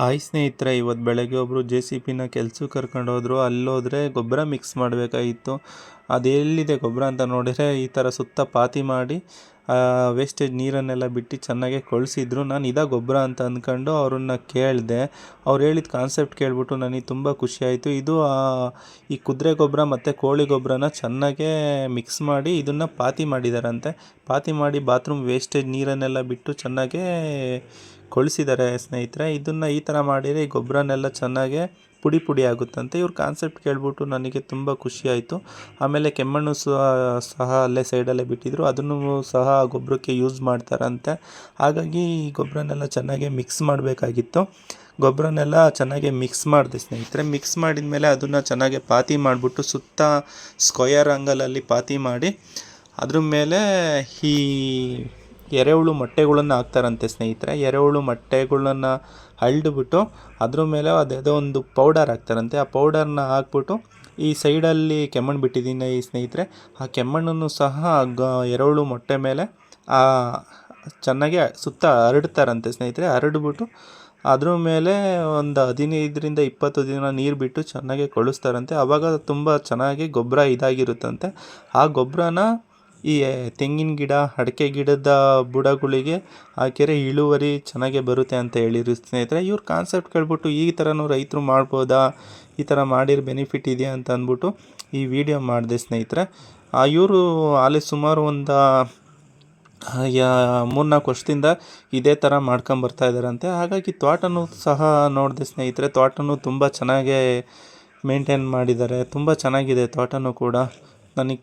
Hi ಸ್ನೇಹಿತರೆ ಇವತ್ತು ಬೆಳಗ್ಗೆ ಒಬ್ಬರು ಜೆ ಸಿ ಪಿನ ಕೆಲ್ಸಕ್ಕೆ ಕರ್ಕೊಂಡೋದ್ರು ಅಲ್ಲೋದ್ರೆ ಗೊಬ್ಬರ ಮಿಕ್ಸ್ ಮಾಡಬೇಕಾಗಿತ್ತು. ಅದೆಲ್ಲಿದೆ ಗೊಬ್ಬರ ಅಂತ ನೋಡಿದರೆ, ಈ ಥರ ಸುತ್ತ ಪಾತಿ ಮಾಡಿ ವೇಸ್ಟೇಜ್ ನೀರನ್ನೆಲ್ಲ ಬಿಟ್ಟು ಚೆನ್ನಾಗೆ ಕೊಳಿಸಿದ್ರು. ನಾನು ಇದೇ ಗೊಬ್ಬರ ಅಂತ ಅಂದ್ಕೊಂಡು ಅವ್ರನ್ನ ಕೇಳಿದೆ. ಅವ್ರು ಹೇಳಿದ ಕಾನ್ಸೆಪ್ಟ್ ಕೇಳಿಬಿಟ್ಟು ನನಗೆ ತುಂಬ ಖುಷಿಯಾಯಿತು ಇದು ಈ ಕುದುರೆ ಗೊಬ್ಬರ ಮತ್ತು ಕೋಳಿ ಗೊಬ್ಬರನ ಚೆನ್ನಾಗೇ ಮಿಕ್ಸ್ ಮಾಡಿ ಇದನ್ನು ಪಾತಿ ಮಾಡಿದಾರಂತೆ. ಪಾತಿ ಮಾಡಿ ಬಾತ್ರೂಮ್ ವೇಸ್ಟೇಜ್ ನೀರನ್ನೆಲ್ಲ ಬಿಟ್ಟು ಚೆನ್ನಾಗೇ ಕೊಳಿಸಿದ್ದಾರೆ ಸ್ನೇಹಿತರೆ, ಇದನ್ನು ಈ ಥರ ಮಾಡಿದರೆ ಗೊಬ್ಬರನೆಲ್ಲ ಚೆನ್ನಾಗೆ ಪುಡಿ ಪುಡಿ ಆಗುತ್ತಂತೆ ಇವ್ರ ಕಾನ್ಸೆಪ್ಟ್ ಕೇಳ್ಬಿಟ್ಟು ನನಗೆ ತುಂಬ ಖುಷಿ ಆಯಿತು. ಆಮೇಲೆ ಕೆಮ್ಮಣ್ಣು ಸಹ ಸಹ ಅಲ್ಲೇ ಸೈಡಲ್ಲೇ ಬಿಟ್ಟಿದ್ರು. ಅದನ್ನು ಸಹ ಗೊಬ್ಬರಕ್ಕೆ ಯೂಸ್ ಮಾಡ್ತಾರಂತೆ. ಹಾಗಾಗಿ ಈ ಗೊಬ್ಬರನೆಲ್ಲ ಚೆನ್ನಾಗಿ ಮಿಕ್ಸ್ ಮಾಡಬೇಕಾಗಿತ್ತು. ಗೊಬ್ಬರನೆಲ್ಲ ಚೆನ್ನಾಗಿ ಮಿಕ್ಸ್ ಮಾಡಿದೆ ಸ್ನೇಹಿತರೆ. ಮಿಕ್ಸ್ ಮಾಡಿದ ಮೇಲೆ ಅದನ್ನು ಚೆನ್ನಾಗಿ ಪಾತಿ ಮಾಡಿಬಿಟ್ಟು ಸುತ್ತ ಸ್ಕ್ವಯರ್ ಅಂಗಲಲ್ಲಿ ಪಾತಿ ಮಾಡಿ, ಅದ್ರ ಮೇಲೆ ಈ ಎರೆಹುಳು ಮೊಟ್ಟೆಗಳನ್ನು ಹಾಕ್ತಾರಂತೆ ಸ್ನೇಹಿತರೆ. ಎರೆಹುಳು ಮೊಟ್ಟೆಗಳನ್ನು ಅಳ್ದುಬಿಟ್ಟು ಅದ್ರ ಮೇಲೆ ಅದೇದೋ ಒಂದು ಪೌಡರ್ ಹಾಕ್ತಾರಂತೆ. ಆ ಪೌಡರ್ನ ಹಾಕ್ಬಿಟ್ಟು ಈ ಸೈಡಲ್ಲಿ ಕೆಮ್ಮಣ್ಣು ಬಿಟ್ಟಿದ್ದೀನಿ ಈ ಸ್ನೇಹಿತರೆ. ಆ ಕೆಮ್ಮಣ್ಣನ್ನು ಸಹ ಗ ಎರೆಹುಳು ಮೊಟ್ಟೆ ಮೇಲೆ ಆ ಚೆನ್ನಾಗಿ ಸುತ್ತ ಹರಡ್ತಾರಂತೆ ಸ್ನೇಹಿತರೆ. ಹರಡ್ಬಿಟ್ಟು ಅದ್ರ ಮೇಲೆ ಒಂದು ಹದಿನೈದರಿಂದ ಇಪ್ಪತ್ತು ದಿನ ನೀರು ಬಿಟ್ಟು ಚೆನ್ನಾಗಿ ಕಳಿಸ್ತಾರಂತೆ. ಆವಾಗ ತುಂಬ ಚೆನ್ನಾಗಿ ಗೊಬ್ಬರ ಇದಾಗಿರುತ್ತಂತೆ. ಆ ಗೊಬ್ಬರನ ಈ ತೆಂಗಿನ ಗಿಡ ಅಡಿಕೆ ಗಿಡದ ಬುಡಗಳಿಗೆ ಹಾಕಿದ್ರೆ ಇಳುವರಿ ಚೆನ್ನಾಗೆ ಬರುತ್ತೆ ಅಂತ ಹೇಳಿದ್ರು ಸ್ನೇಹಿತರೆ. ಇವ್ರ ಕಾನ್ಸೆಪ್ಟ್ ಕೇಳ್ಬಿಟ್ಟು ಈ ಥರನೂ ರೈತರು ಮಾಡ್ಬೋದಾ? ಈ ಥರ ಮಾಡಿರೋ ಬೆನಿಫಿಟ್ ಇದೆಯಾ ಅಂತ ಅಂದ್ಬಿಟ್ಟು ಈ ವಿಡಿಯೋ ಮಾಡಿದೆ ಸ್ನೇಹಿತರೆ. ಇವರು ಅಲ್ಲಿ ಸುಮಾರು ಒಂದು, ಯಾ, ಮೂರ್ನಾಲ್ಕು ವರ್ಷದಿಂದ ಇದೇ ಥರ ಮಾಡ್ಕೊಂಬರ್ತಾ ಇದ್ದಾರಂತೆ. ಹಾಗಾಗಿ ತೋಟನೂ ಸಹ ನೋಡಿದೆ ಸ್ನೇಹಿತರೆ, ತೋಟನೂ ತುಂಬ ಚೆನ್ನಾಗೇ ಮೇಂಟೈನ್ ಮಾಡಿದ್ದಾರೆ. ತುಂಬ ಚೆನ್ನಾಗಿದೆ ತೋಟನೂ ಕೂಡ. ನನಗೆ